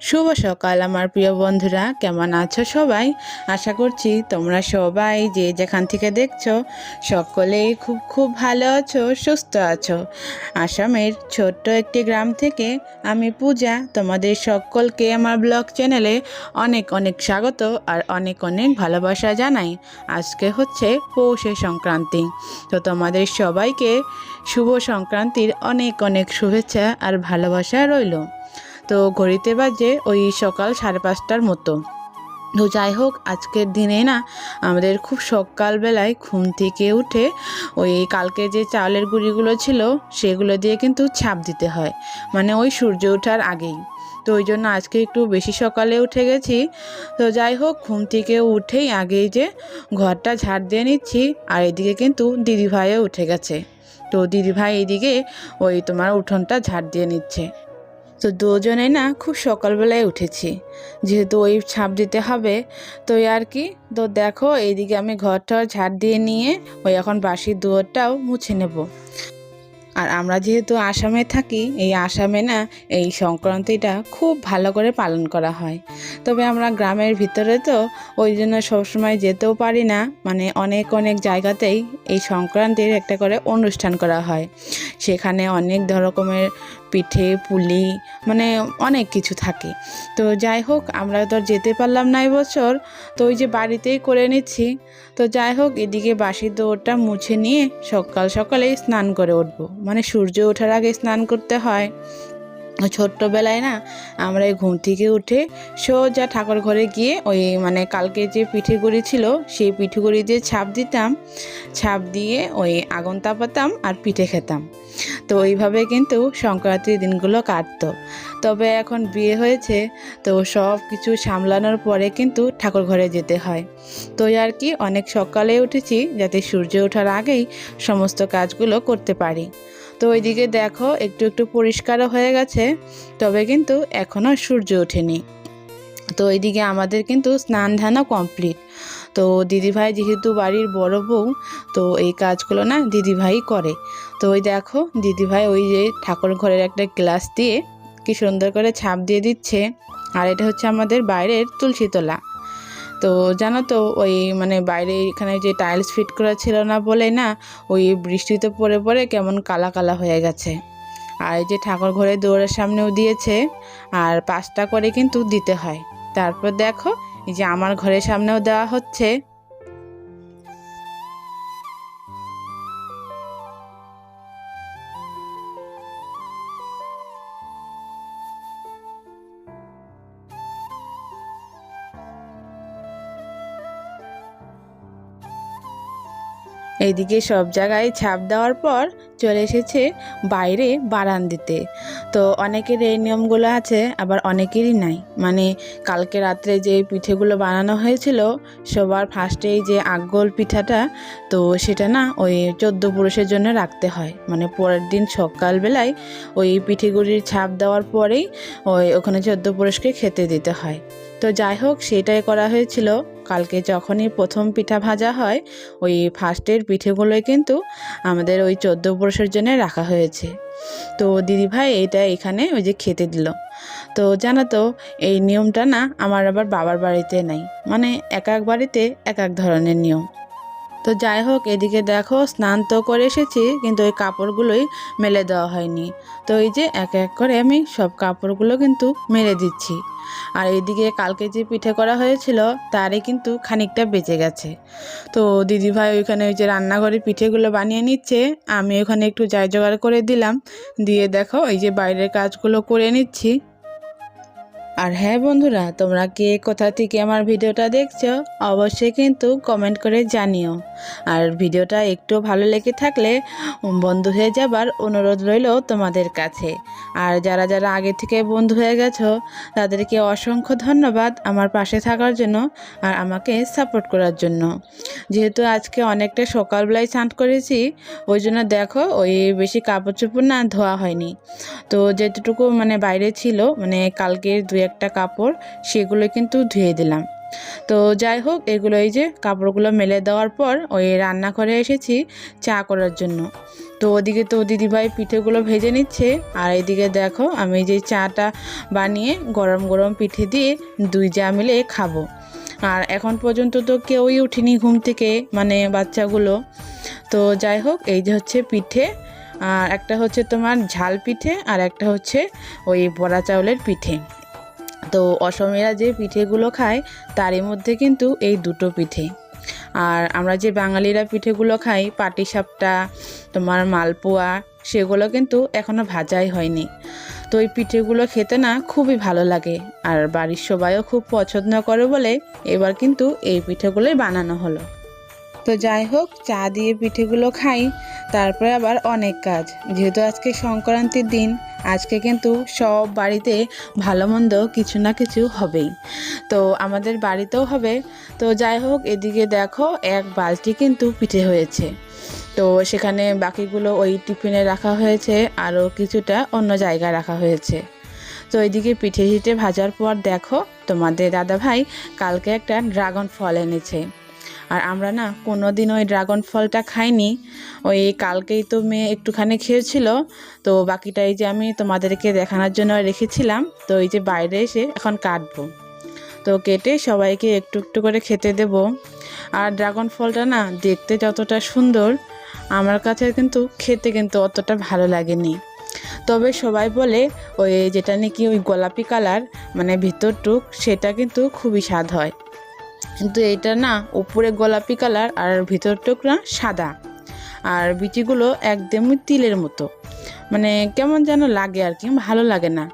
শুভ সকাল, আমার প্রিয় বন্ধুরা। কেমন আছো সবাই? আশা করছি তোমরা সবাই যে যেখান থেকে দেখছ, সকলেই খুব খুব ভালো আছো, সুস্থ আছো। আসামের ছোট্ট একটি গ্রাম থেকে আমি পূজা, তোমাদের সকলকে আমার ব্লগ চ্যানেলে অনেক অনেক স্বাগত আর অনেক অনেক ভালোবাসা জানাই। আজকে হচ্ছে পৌষে সংক্রান্তি। তো তোমাদের সবাইকে শুভ সংক্রান্তির অনেক অনেক শুভেচ্ছা আর ভালোবাসা রইল। তো ঘড়িতে বাজে ওই সকাল সাড়ে পাঁচটার মতো। তো যাই হোক, আজকের দিনে না আমাদের খুব সকালবেলায় ঘুম থেকে উঠে ওই কালকে যে চাউলের গুঁড়িগুলো ছিল সেগুলো দিয়ে কিন্তু ছাপ দিতে হয় মানে ওই সূর্য ওঠার আগেই। তো ওই জন্য আজকে একটু বেশি সকালে উঠে গেছি। তো যাই হোক, ঘুম থেকে উঠেই আগেই যে ঘরটা ঝাড় দিয়ে নিচ্ছি, আর এদিকে কিন্তু দিদিভাইও উঠে গেছে। তো দিদিভাই এদিকে ওই তোমার উঠোনটা ঝাড় দিয়ে নিচ্ছে। তো দুজনে না খুব সকালবেলায় উঠেছি। যেহেতু ওই ছাপ দিতে হবে তো আর কি? তো দেখো, এইদিকে আমি ঘরটা ঝাড় দিয়ে নিয়ে ওই এখন বাসির দুয়ারটাও মুছে নেব। আর আমরা যেহেতু আসামে থাকি, এই আসামে না এই সংক্রান্তিটা খুব ভালো করে পালন করা হয়। তবে আমরা গ্রামের ভিতরে তো ওই জন্য সবসময় যেতেও পারি না মানে অনেক অনেক জায়গাতেই এই সংক্রান্তির একটা করে অনুষ্ঠান করা হয়। সেখানে অনেক রকমের পিঠে, পুলি মানে অনেক কিছু থাকে। তো যাই হোক, আমরা তো আর যেতে পারলাম না বছর তো ওই যে বাড়িতেই করে নিচ্ছি। তো যাই হোক, এদিকে বাসি দৌড়টা মুছে নিয়ে সকাল সকালেই স্নান করে উঠবো। মানে সূর্য ওঠার আগে স্নান করতে হয়। ছোট্টবেলায় না, আমরা এই ঘুম থেকে উঠে সোজা ঠাকুর ঘরে গিয়ে ওই মানে কালকে যে পিঠেগুড়ি ছিল, সেই পিঠেগুড়ি দিয়ে ছাপ দিতাম। ছাপ দিয়ে ওই আগুন তাপাতাম আর পিঠে খেতাম। তো ওইভাবে কিন্তু সংক্রান্তির দিনগুলো কাটতো। তবে এখন বিয়ে হয়েছে, তো সব কিছু সামলানোর পরে কিন্তু ঠাকুর ঘরে যেতে হয়। তো আর কি, অনেক সকালে উঠেছি যাতে সূর্য ওঠার আগেই সমস্ত কাজগুলো করতে পারি। তো ওইদিকে দেখো, একটু একটু পরিষ্কারও হয়ে গেছে, তবে কিন্তু এখনও সূর্য ওঠেনি। তো এইদিকে আমাদের কিন্তু স্নান ধানও কমপ্লিট। তো দিদিভাই যেহেতু বাড়ির বড় বউ, তো এই কাজগুলো না দিদিভাই করে। তো ওই দেখো, দিদিভাই ওই যে ঠাকুর ঘরের একটা গ্লাস দিয়ে কি সুন্দর করে ছাপ দিয়ে দিচ্ছে। আর এটা হচ্ছে আমাদের বাইরের তুলসীতলা তো জানো তো, ওই মানে বাইরে এখানে যে টাইলস ফিট করা ছিল না বলে না, ওই বৃষ্টিতে পড়ে পড়ে কেমন কালা কালা হয়ে গেছে। আর এই যে ঠাকুর ঘরে দৌড়ের সামনেও দিয়েছে, আর পাঁচটা করে কিন্তু দিতে হয়। তারপর দেখো, এই যে আমার ঘরের সামনেও দেওয়া হচ্ছে। এইদিকে সব জায়গায় ছাপ দেওয়ার পর চলে এসেছে বাইরে বারান্দিতে। তো অনেকের এই নিয়মগুলো আছে, আবার অনেকেরই নাই। মানে কালকে রাত্রে যে পিঠেগুলো বানানো হয়েছিল, সবার ফার্স্টেই যে আগল পিঠাটা, তো সেটা না ওই চোদ্দ পুরুষের জন্য রাখতে হয়। মানে পরের দিন সকালবেলায় ওই পিঠেগুলির ছাপ দেওয়ার পরেই ওই ওখানে চোদ্দ পুরুষকে খেতে দিতে হয়। তো যাই হোক, সেটাই করা হয়েছিল। কালকে যখনই প্রথম পিঠা ভাজা হয়, ওই ফার্স্টের পিঠেগুলোই কিন্তু আমাদের ওই চোদ্দ পুরুষের জন্য রাখা হয়েছে। তো দিদিভাই এটা এখানে ওই যে খেতে দিল। তো জানো তো, এই নিয়মটা না আমার আবার বাবার বাড়িতে নাই। মানে এক এক বাড়িতে এক এক ধরনের নিয়ম। তো যাই হোক, এদিকে দেখো, স্নান তো করে এসেছি, কিন্তু ওই কাপড়গুলোই মেলে দেওয়া হয়নি। তো এই যে এক এক করে আমি সব কাপড়গুলো কিন্তু মেলে দিচ্ছি। আর এইদিকে কালকে যে পিঠে করা হয়েছিল, তারই কিন্তু খানিকটা বেঁচে গেছে। তো দিদিভাই ওইখানে ওই যে রান্নাঘরে পিঠেগুলো বানিয়ে নিচ্ছে, আমি ওখানে একটু যাই জোগাড় করে দিলাম। দিয়ে দেখো, এই যে বাইরের কাজগুলো করে নিচ্ছি। আর হ্যাঁ বন্ধুরা, তোমরা কে কোথা থেকে আমার ভিডিওটা দেখছ, অবশ্যই কিন্তু কমেন্ট করে জানিও। আর ভিডিওটা একটু ভালো লেগে থাকলে বন্ধু হয়ে যাবার অনুরোধ রইল তোমাদের কাছে। আর যারা যারা আগে থেকে বন্ধু হয়ে গেছো, তাদেরকে অসংখ্য ধন্যবাদ আমার পাশে থাকার জন্য আর আমাকে সাপোর্ট করার জন্য। যেহেতু আজকে অনেকটা সকালবেলায় স্নান করেছি, ওই জন্য দেখো ওই বেশি কাপড় চোপড় না ধোয়া হয়নি। তো যেটুকু মানে বাইরে ছিল মানে কালকের দু একটা কাপড়, সেগুলো কিন্তু ধুয়ে দিলাম। তো যাই হোক, এগুলো এই যে কাপড়গুলো মেলে দেওয়ার পর ওই রান্না করে এসেছি চা করার জন্য। তো ওদিকে তো দিদিভাই পিঠেগুলো ভেজে নিচ্ছে, আর এদিকে দেখো আমি যে চাটা বানিয়ে গরম গরম পিঠে দিয়ে দুই যা মিলে খাব। আর এখন পর্যন্ত তো কেউই উঠিনি ঘুম থেকে মানে বাচ্চাগুলো। তো যাই হোক, এই যে হচ্ছে পিঠে, আর একটা হচ্ছে তোমার ঝাল পিঠে, আর একটা হচ্ছে ওই বড়া চাউলের পিঠে। তো অসমেরা যে পিঠেগুলো খায়, তারই মধ্যে কিন্তু এই দুটো পিঠে। আর আমরা যে বাঙালিরা পিঠেগুলো খাই, পাটিসাপটা, তোমার মালপোয়া, সেগুলো কিন্তু এখনও ভাজাই হয়নি। তো এই পিঠেগুলো খেতে না খুবই ভালো লাগে, আর বাড়ির সবাইও খুব পছন্দ করে বলে এবার কিন্তু এই পিঠেগুলোই বানানো হলো। তো যাই হোক, চা দিয়ে পিঠেগুলো খাই, তারপরে আবার অনেক কাজ। যেহেতু আজকে সংক্রান্তির দিন, আজকে কিন্তু সব বাড়িতে ভালো মন্দ কিছু না কিছু হবেই। তো আমাদের বাড়িতেও হবে। তো যাই হোক, এদিকে দেখো, এক বালতি কিন্তু পিঠে হয়েছে। তো সেখানে বাকিগুলো ওই টিফিনে রাখা হয়েছে, আরও কিছুটা অন্য জায়গায় রাখা হয়েছে। তো এদিকে পিঠে হিটে ভাজার পর দেখো, তোমাদের দাদা ভাই কালকে একটা ড্রাগন ফল এনেছে। আর আমরা না কোনো দিন ওই ড্রাগন ফলটা খাইনি। ওই কালকেই তো মেয়ে একটুখানি খেয়েছিল, তো বাকিটা এই যে আমি তোমাদেরকে দেখানোর জন্য রেখেছিলাম, তো এই যে বাইরে এসে এখন কাটবো। তো কেটে সবাইকে একটু একটু করে খেতে দেব। আর ড্রাগন ফলটা না দেখতে যতটা সুন্দর, আমার কাছে কিন্তু খেতে কিন্তু অতটা ভালো লাগেনি। তবে সবাই বলে ওই যেটা নাকি ওই গোলাপি কালার মানে ভিতরটুক, সেটা কিন্তু খুবই স্বাদ হয়। কিন্তু এটা না উপরে গোলাপি কালার আর ভিতরটুক না সাদা। আর বিচিগুলো একদমই তিলের মতো। মানে কেমন যেন লাগে আর কি, ভালো লাগে না।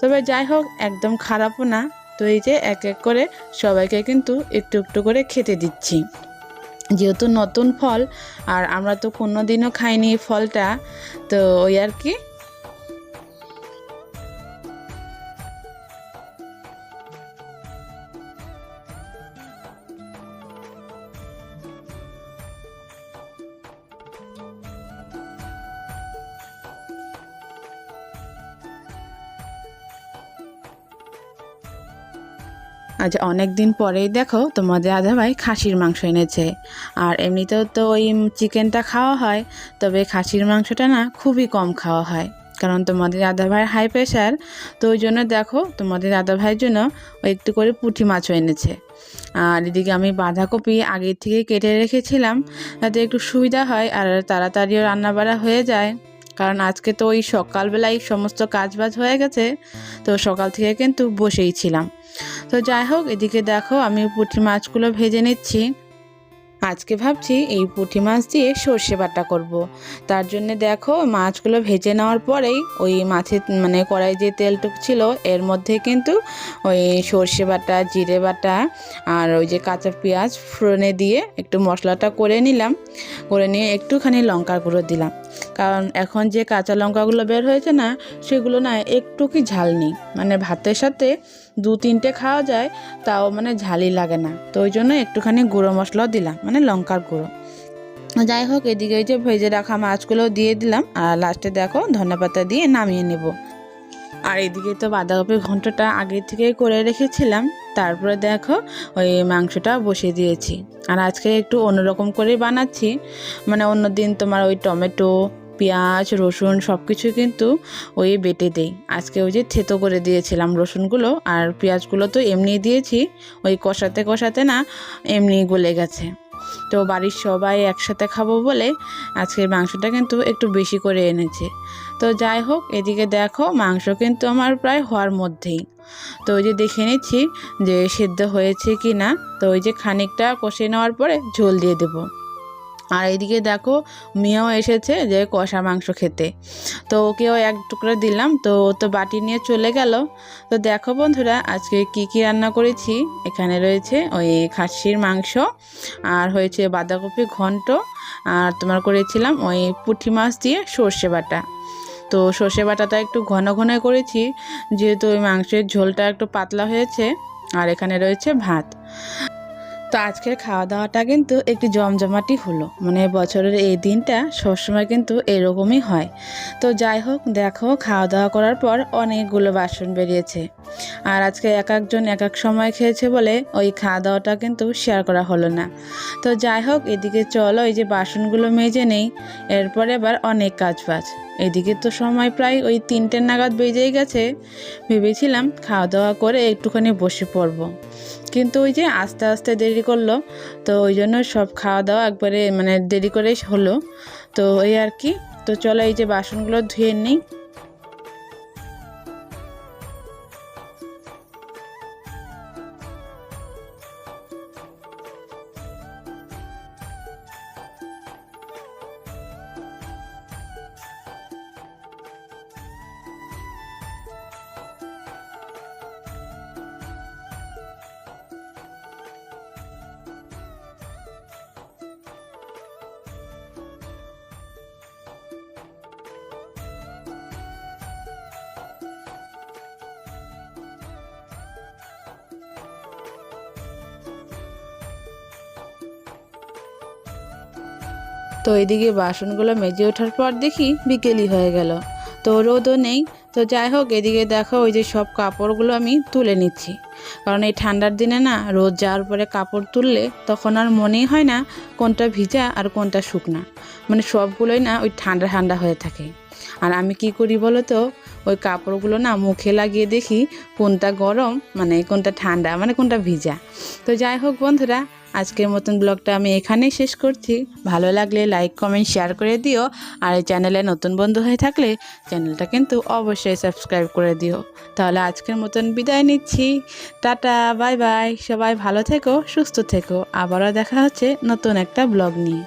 তবে যাই হোক, একদম খারাপও না। তো এই যে এক এক করে সবাইকে কিন্তু একটু একটু করে খেতে দিচ্ছি। যেহেতু নতুন ফল, আর আমরা তো কোনো দিনও খাইনি ফলটা, তো ওই আর কি আজ অনেক দিন পরেই দেখো তোমাদের আধা ভাই খাসির মাংস এনেছে। আর এমনিতেও তো ওই চিকেনটা খাওয়া হয়, তবে খাসির মাংসটা না খুবই কম খাওয়া হয়। কারণ তোমাদের দাদা ভাইয়ের হাই প্রেশার তো ওই জন্য দেখো তোমাদের দাদা ভাইয়ের জন্য একটু করে পুঁটি মাছও এনেছে। আর এদিকে আমি বাঁধাকপি আগের থেকে কেটে রেখেছিলাম যাতে একটু সুবিধা হয় আর তাড়াতাড়িও রান্নাবাড়া হয়ে যায়। কারণ আজকে তো ওই সকালবেলায় সমস্ত কাজবাজ হয়ে গেছে, তো সকাল থেকে কিন্তু বসেই ছিলাম। তো যাই হোক, এদিকে দেখো আমি পুঁটি মাছগুলো ভেজে নিচ্ছি। আজকে ভাবছি এই পুঁটি মাছ দিয়ে সর্ষে বাটা করব। তার জন্য দেখো মাছগুলো ভেজে নেওয়ার পরেই ওই মাছের মানে কড়াই যে তেলটুক ছিল, এর মধ্যে কিন্তু ওই সর্ষে বাটা, জিরে বাটা আর ওই যে কাঁচা পেঁয়াজ ফোড়নে দিয়ে একটু মশলাটা করে নিলাম। করে নিয়ে একটুখানি লঙ্কার গুঁড়ো দিলাম। কারণ এখন যে কাঁচা লঙ্কাগুলো বের হয়েছে না, সেগুলো না একটু কি ঝাল নেই। মানে ভাতের সাথে দু তিনটে খাওয়া যায়, তাও মানে ঝালি লাগে না। তো ওই জন্য একটুখানি গুঁড়ো মশলাও দিলাম মানে লঙ্কার গুঁড়ো। যাই হোক, এদিকে ওই যে ভেজে রাখা মাছগুলো দিয়ে দিলাম, আর লাস্টে দেখো ধনেপাতা দিয়ে নামিয়ে নেব। আর এদিকে তো বাঁধাকপির ঘন্টটা আগে থেকেই করে রেখেছিলাম, তারপরে দেখো ওই মাংসটা বসিয়ে দিয়েছি। আর আজকে একটু অন্যরকম করেই বানাচ্ছি মানে অন্য দিন তোমার ওই টমেটো পেঁয়াজ, রসুন সব কিছু কিন্তু ওই বেটে দেই। আজকে ওই যে থেতো করে দিয়েছিলাম রসুনগুলো আর পেঁয়াজগুলো তো এমনি দিয়েছি, ওই কষাতে কষাতে না এমনি গলে গেছে। তো বাড়ির সবাই একসাথে খাব বলে আজকের মাংসটা কিন্তু একটু বেশি করে এনেছে। তো যাই হোক, এদিকে দেখো মাংস কিন্তু আমার প্রায় হওয়ার মধ্যেই। তো ওই যে দেখে নিচ্ছি যে সেদ্ধ হয়েছে কি না তো ওই যে খানিকটা কষে নেওয়ার পরে ঝোল দিয়ে দেবো। আর এইদিকে দেখো মেয়েও এসেছে যে কষা মাংস খেতে। তো ওকেও এক টুকরো দিলাম, তো ও তো বাটি নিয়ে চলে গেল। তো দেখো বন্ধুরা, আজকে কি কি রান্না করেছি? এখানে রয়েছে ওই খাসির মাংস, আর হয়েছে বাঁধাকপি ঘন্ট, আর তোমার করেছিলাম ওই পুঁটি মাছ দিয়ে সর্ষে বাটা। তো সর্ষে বাটাটা একটু ঘন ঘন করেছি, যেহেতু ওই মাংসের ঝোলটা একটু পাতলা হয়েছে, আর এখানে রয়েছে ভাত। তো আজকের খাওয়া দাওয়াটা কিন্তু একটু জমজমাটি হলো। মানে বছরের এই দিনটা সবসময় কিন্তু এরকমই হয়। তো যাই হোক, দেখো খাওয়া দাওয়া করার পর অনেকগুলো বাসন বেরিয়েছে। আর আজকে এক একজন এক এক সময় খেয়েছে বলে ওই খাওয়া দাওয়াটা কিন্তু শেয়ার করা হলো না। তো যাই হোক, এদিকে চলো, এই যে বাসনগুলো মেজে নেই। এরপরে আবার অনেক কাজ বাজ এদিকে তো সময় প্রায় ওই তিনটের নাগাদ বেজেই গেছে। ভেবেছিলাম খাওয়া দাওয়া করে একটুখানি বসে পড়ব। কিন্তু ওই যে আস্তে আস্তে দেরি করল, তো ওই জন্য সব খাওয়া দাওয়া একবারে মানে দেরি করেই হলো। তো ওই আর কি, তো চলো এই যে বাসনগুলো ধুয়ে নিই। তো এদিকে বাসনগুলো মেজে ওঠার পর দেখি বিকেলই হয়ে গেল। তো রোদও নেই। তো যাই হোক, এদিকে দেখো ওই যে সব কাপড়গুলো আমি তুলে নিচ্ছি। কারণ এই ঠান্ডার দিনে না, রোদ যাওয়ার পরে কাপড় তুললে তখন আর মনেই হয় না কোনটা ভিজা আর কোনটা শুকনা। মানে সবগুলোই না ওই ঠান্ডা ঠান্ডা হয়ে থাকে। আর আমি কি করি বলো তো ওই কাপড়গুলো না মুখে লাগিয়ে দেখি কোনটা গরম মানে কোনটা ঠান্ডা মানে কোনটা ভিজা। তো যাই হোক বন্ধুরা, আজকের মতন ব্লগটা আমি এখানেই শেষ করছি। ভালো লাগলে লাইক, কমেন্ট, শেয়ার করে দিও। আর এই চ্যানেলে নতুন বন্ধু হয়ে থাকলে চ্যানেলটা কিন্তু অবশ্যই সাবস্ক্রাইব করে দিও। তাহলে আজকের মতন বিদায় নিচ্ছি। Tata, bye bye. সবাই ভালো থেকো, সুস্থ থেকো। আবারও দেখা হচ্ছে নতুন একটা ব্লগ নিয়ে।